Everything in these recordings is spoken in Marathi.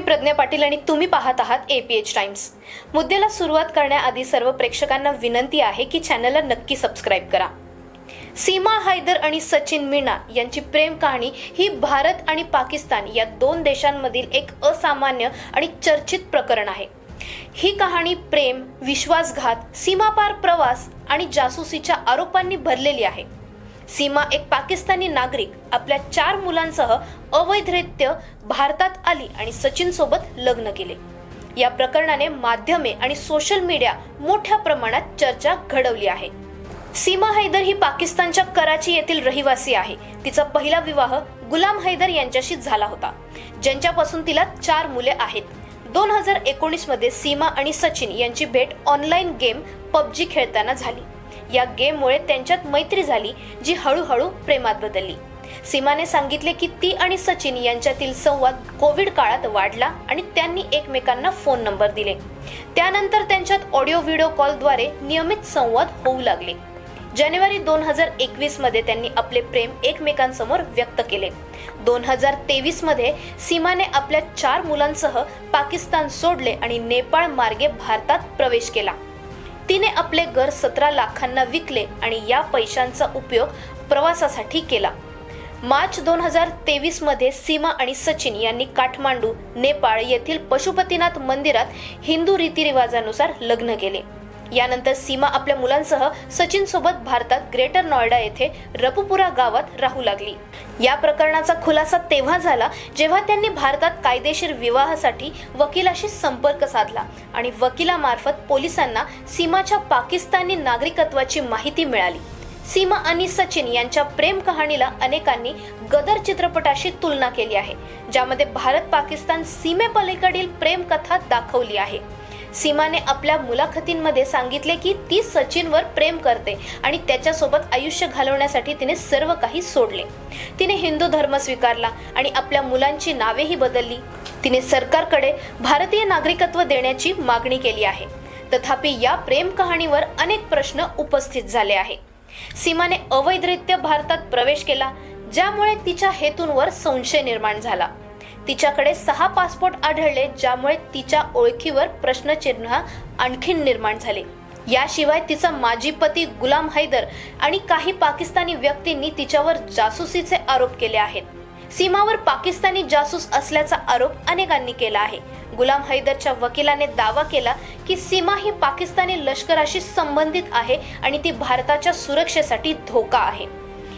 मी प्रज्ञा पाटील आणि तुम्ही पाहत आहात ए पी एच टाइम्स मुद्द्याला सुरुवात करण्याआधी सर्व प्रेक्षकांना विनंती आहे की चॅनलला नक्की सबस्क्राईब करा. सीमा हैदर आणि सचिन मीणा यांची प्रेम कहाणी ही भारत आणि पाकिस्तान या दोन देशांमधील एक असामान्य आणि चर्चित प्रकरण आहे. ही कहाणी प्रेम विश्वासघात सीमापार प्रवास आणि जासूसीच्या आरोपांनी भरलेली आहे. सीमा एक पाकिस्तानी नागरिक आपल्या चार मुलांसह अवैधरित्य भारतात आली आणि सचिन सोबत लग्न केले. या प्रकरणाने माध्यमे आणि सोशल मीडिया मोठ्या प्रमाणात चर्चा घडवली आहे. सीमा हैदर ही पाकिस्तानच्या कराची येथील रहिवासी आहे. तिचा पहिला विवाह गुलाम हैदर यांच्याशी झाला होता. ज्यांच्यापासून तिला चार मुले आहेत. दोन हजार एकोणीसमध्ये सीमा आणि सचिन यांची भेट ऑनलाईन गेम पबजी खेळताना झाली. या गेममुळे त्यांच्यात मैत्री झाली जी हळूहळू प्रेमात बदलली. सीमाने सांगितले की ती आणि सचिन यांच्यातील संवाद कोविड काळात वाढला आणि त्यांनी एकमेकांना फोन नंबर दिले. त्यानंतर त्यांच्यात ऑडिओ व्हिडिओ कॉलद्वारे नियमित संवाद होऊ लागले. जानेवारी दोन हजार एकवीसमध्ये त्यांनी आपले प्रेम एकमेकांसमोर व्यक्त केले. दोन हजार तेवीसमध्ये सीमाने आपल्या चार मुलांसह पाकिस्तान सोडले आणि नेपाळ मार्गे भारतात प्रवेश केला. तिने आपले घर सतरा लाखांना विकले आणि या पैशांचा उपयोग प्रवासासाठी केला. मार्च दोन हजार तेवीसमध्ये सीमा आणि सचिन यांनी काठमांडू नेपाळ येथील पशुपतीनाथ मंदिरात हिंदू रीतिरिवाजानुसार लग्न केले. यानंतर सीमा आपल्या मुलांसह सचिन सोबत भारतात ग्रेटर नॉयडा येथे रपुपुरा गावात राहू लागली. या प्रकरणाचा खुलासा तेव्हा झाला जेव्हा त्यांनी भारतात कायदेशीर विवाहासाठी वकिलाशी संपर्क साधला आणि वकिलामार्फत पोलिसांना सीमाच्या पाकिस्तानी नागरिकत्वाची माहिती मिळाली. सीमा आणि सचिन यांच्या प्रेम कहाणीला अनेकांनी गदर चित्रपटाशी तुलना केली आहे ज्यामध्ये भारत पाकिस्तान सीमेपलीकडील प्रेम कथा दाखवली आहे. सीमाने आपल्या मुलाखतींमध्ये सांगितले की ती सचिनवर प्रेम करते आणि त्याच्यासोबत आयुष्य घालवण्यासाठी तिने सर्व काही सोडले. तिने हिंदू धर्म स्वीकारला आणि आपल्या मुलांची नावेही बदलली. तिने सरकारकडे भारतीय नागरिकत्व देण्याची मागणी केली आहे. तथापि या प्रेम कहाणीवर अनेक प्रश्न उपस्थित झाले आहे. सीमाने अवैधरित्या भारतात प्रवेश केला ज्यामुळे तिच्या हेतूंवर संशय निर्माण झाला. तिच्याकडे सहा पासपोर्ट आढळले ज्यामुळे तिच्या ओळखीवर प्रश्नचिन्ह आणखीन निर्माण झाले. याशिवाय तिचा माजी पती गुलाम हैदर आणि काही पाकिस्तानी व्यक्तींनी तिच्यावर जासूसीचे आरोप केले आहेत. सीमावर पाकिस्तानी जासूस असल्याचा आरोप अनेकांनी केला आहे. गुलाम हैदरच्या वकिलाने दावा केला की सीमा ही पाकिस्तानी लष्कराशी संबंधित आहे आणि ती भारताच्या सुरक्षेसाठी धोका आहे.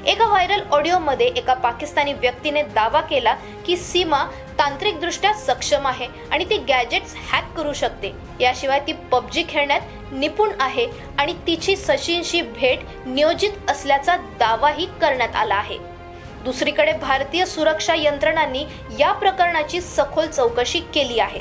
एका व्हायरल ऑडिओमध्ये एका पाकिस्तानी व्यक्तीने दावा केला की सीमा तांत्रिकदृष्ट्या सक्षम आहे आणि ती गॅजेट्स हॅक करू शकते. याशिवाय ती पबजी खेळण्यात निपुण आहे आणि तिची सचिनशी भेट नियोजित असल्याचा दावाही करण्यात आला आहे. दुसरीकडे भारतीय सुरक्षा यंत्रणांनी या प्रकरणाची सखोल चौकशी केली आहे.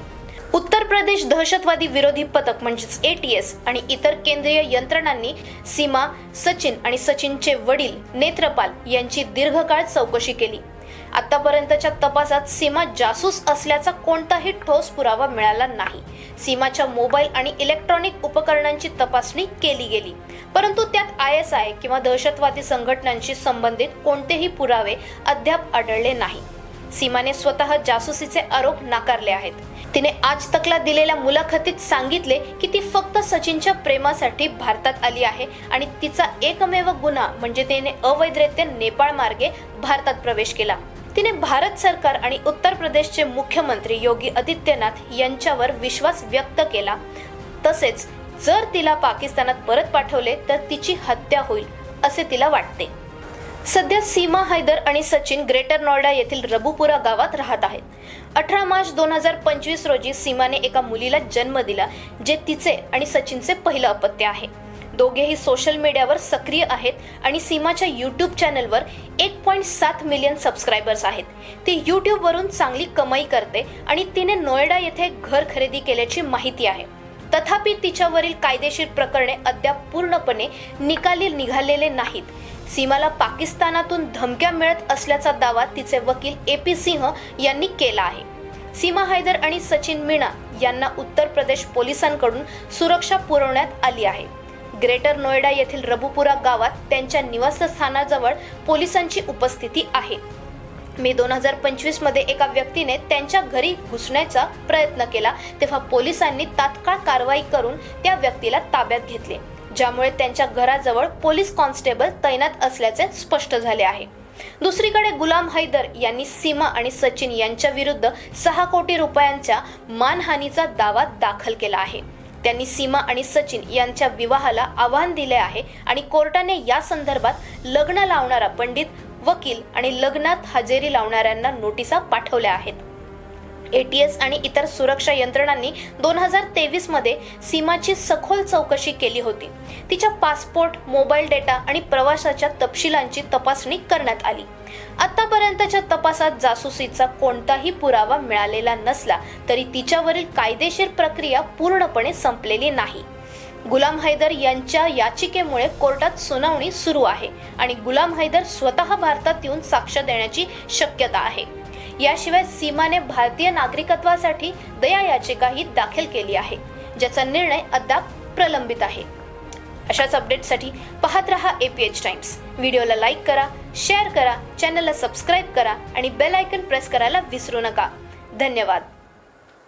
उत्तर प्रदेश दहशतवादी विरोधी पथक म्हणजेच एटीएस आणि इतर केंद्रीय यंत्रणांनी सीमा सचिन आणि सचिनचे वडील नेत्रपाल यांची दीर्घकाळ चौकशी केली. आतापर्यंतच्या तपासात सीमा जासूस असल्याचा कोणताही ठोस पुरावा मिळाला नाही. सीमाच्या मोबाईल आणि इलेक्ट्रॉनिक उपकरणांची तपासणी केली गेली. परंतु त्यात आय एस आय किंवा दहशतवादी संघटनांशी संबंधित कोणतेही पुरावे अद्याप आढळले नाही सीमाने स्वतः जासूसीचे आरोप नाकारले आहेत. तिने आज तकला दिलेल्या मुलाखतीत सांगितले की ती फक्त सचिनच्या प्रेमासाठी भारतात आली आहे आणि तिचा एकमेव गुन्हा म्हणजे तिने अवैधरित्या नेपाळ मार्गे भारतात प्रवेश केला. तिने भारत सरकार आणि उत्तर प्रदेशचे मुख्यमंत्री योगी आदित्यनाथ यांच्यावर विश्वास व्यक्त केला. तसेच जर तिला पाकिस्तानात परत पाठवले तर तिची हत्या होईल असे तिला वाटते. सध्या सीमा हैदर आणि सचिन ग्रेटर नोएडा येथील रबुपुरा गावात राहत आहेत. अठरा मार्च दोन हजार पंचवीस रोजी सीमाने एका मुलीला जन्म दिला जे तिचे आणि सचिनचे पहिलं अपत्य आहे. दोघेही सोशल मीडियावर सक्रिय आहेत आणि सीमाच्या यूट्यूब चॅनलवर एक पॉईंट सात मिलियन सबस्क्रायबर्स आहेत. ती यूट्यूबवरून चांगली कमाई करते आणि तिने नोएडा येथे घर खरेदी केल्याची माहिती आहे. तथापि तिच्यावरील कायदेशीर प्रकरणे अद्याप पूर्णपणे निकाली निघालेले नाहीत. सीमाला पाकिस्तानातून धमक्या मिळत असल्याचा दावा तिचे वकील ए पी सिंह यांनी केला आहे. सीमा हैदर आणि सचिन मीणा यांना उत्तर प्रदेश पोलिसांकडून सुरक्षा पुरवण्यात आली आहे. ग्रेटर नोएडा येथील रबुपुरा गावात त्यांच्या निवासस्थानाजवळ पोलिसांची उपस्थिती आहे. मे दोन हजार पंचवीसमध्ये एका व्यक्तीने त्यांच्या घरी घुसण्याचा प्रयत्न केला तेव्हा पोलिसांनी तात्काळ कारवाई करून त्या व्यक्तीला ताब्यात घेतले. ज्यामुळे त्यांच्या घराजवळ पोलीस कॉन्स्टेबल तैनात असल्याचे स्पष्ट झाले आहे. दुसरीकडे गुलाम हैदर यांनी सीमा आणि सचिन यांच्या विरुद्ध सहा कोटी रुपयांच्या मानहानीचा दावा दाखल केला आहे. त्यांनी सीमा आणि सचिन यांच्या विवाहाला आव्हान दिले आहे आणि कोर्टाने या संदर्भात लग्न लावणारा पंडित वकील आणि लग्नात हजेरी लावणाऱ्यांना नोटिसा पाठवल्या आहेत. एटीएस आणि इतर सुरक्षा यंत्रणांनी दोन हजार तेवीसमध्ये सीमाची सखोल चौकशी केली होती. तिच्या पासपोर्ट मोबाईल डेटा आणि प्रवासाच्या तपशिलांची तपासणी करण्यात आली. आतापर्यंतच्या तपासात जासूसीचा कोणताही पुरावा मिळालेला नसला तरी तिच्यावरील कायदेशीर प्रक्रिया पूर्णपणे संपलेली नाही. गुलाम हैदर यांच्या याचिकेमुळे कोर्टात सुनावणी सुरू आहे आणि गुलाम हैदर स्वतः भारतात येऊन साक्ष देण्याची शक्यता आहे. याशिवाय सीमाने भारतीय नागरिकत्वासाठी दया याचिकाही दाखल केली आहे ज्याचा निर्णय अद्याप प्रलंबित आहे. अशाच अपडेटसाठी पाहत रहा एपीएच टाइम्स व्हिडिओला लाईक करा शेअर करा चॅनलला सबस्क्राईब करा आणि बेल आयकन प्रेस करायला विसरू नका. धन्यवाद.